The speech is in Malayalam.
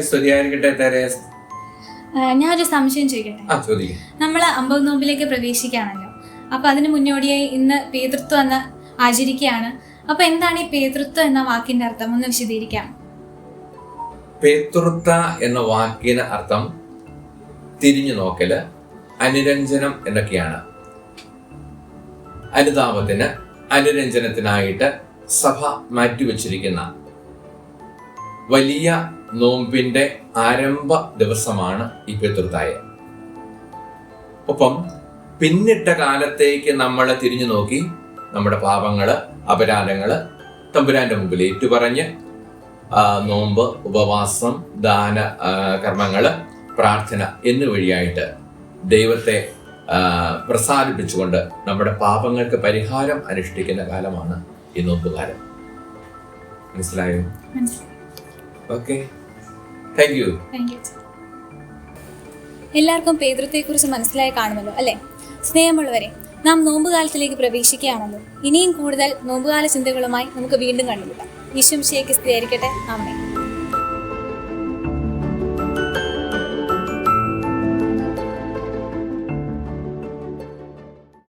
സ്തുതിയായിരിക്കട്ടെ തെരേസ് ഞാനൊരു സംശയം ചോദിക്കട്ടെ? നമ്മൾ അമ്പത് നോമ്പിലേക്ക് പ്രവേശിക്കുകയാണല്ലോ. അപ്പൊ അതിന് മുന്നോടിയായി ഇന്ന് പേതൃത്വം എന്ന് ആചരിക്കുകയാണ്. അപ്പൊ എന്താണ് ഈ പേതൃത്വം എന്ന വാക്കിന്റെ അർത്ഥം? ഒന്ന് വിശദീകരിക്കാം. പേതൃത്വ എന്ന വാക്കിന് അർത്ഥം തിരിഞ്ഞു നോക്കൽ അനുരഞ്ജനം എന്നൊക്കെയാണ്. അനുതാപത്തിന് അനുരഞ്ജനത്തിനായിട്ട് സഭ മാറ്റിവെച്ചിരിക്കുന്ന വലിയ നോമ്പിന്റെ ആരംഭ ദിവസമാണ് ഈ പിതൃത്തായ ഒപ്പം പിന്നിട്ട കാലത്തേക്ക് നമ്മൾ തിരിഞ്ഞു നോക്കി നമ്മുടെ പാപങ്ങൾ അപരാധങ്ങൾ തമ്പുരാന്റെ മുമ്പിൽ ഏറ്റുപറഞ്ഞ് നോമ്പ് ഉപവാസം ദാന കർമ്മങ്ങൾ പ്രാർത്ഥന എന്നിവഴിയായിട്ട് ദൈവത്തെ പ്രസാദിപ്പിച്ചുകൊണ്ട് നമ്മുടെ പാപങ്ങൾക്ക് പരിഹാരം അനുഷ്ഠിക്കുന്ന കാലമാണ് നോമ്പുകാലം മനസ്സിലായോ? മനസ്സിലായി. ഓക്കെ. താങ്ക് യു എല്ലാവർക്കും പേതൃത്വത്തെക്കുറിച്ച് മനസ്സിലായി കാണുമല്ലോ അല്ലേ? സ്നേഹമുള്ളവരെ നാം നോമ്പുകാലത്തിലേക്ക് പ്രവേശിക്കുകയാണല്ലോ. ഇനിയും കൂടുതൽ നോമ്പുകാല ചിന്തകളുമായി നമുക്ക് വീണ്ടും കണ്ടുപിടിക്കാം വിശ്വംശയ്ക്ക് സ്ഥിരീകരിക്കട്ടെ അമ്മേ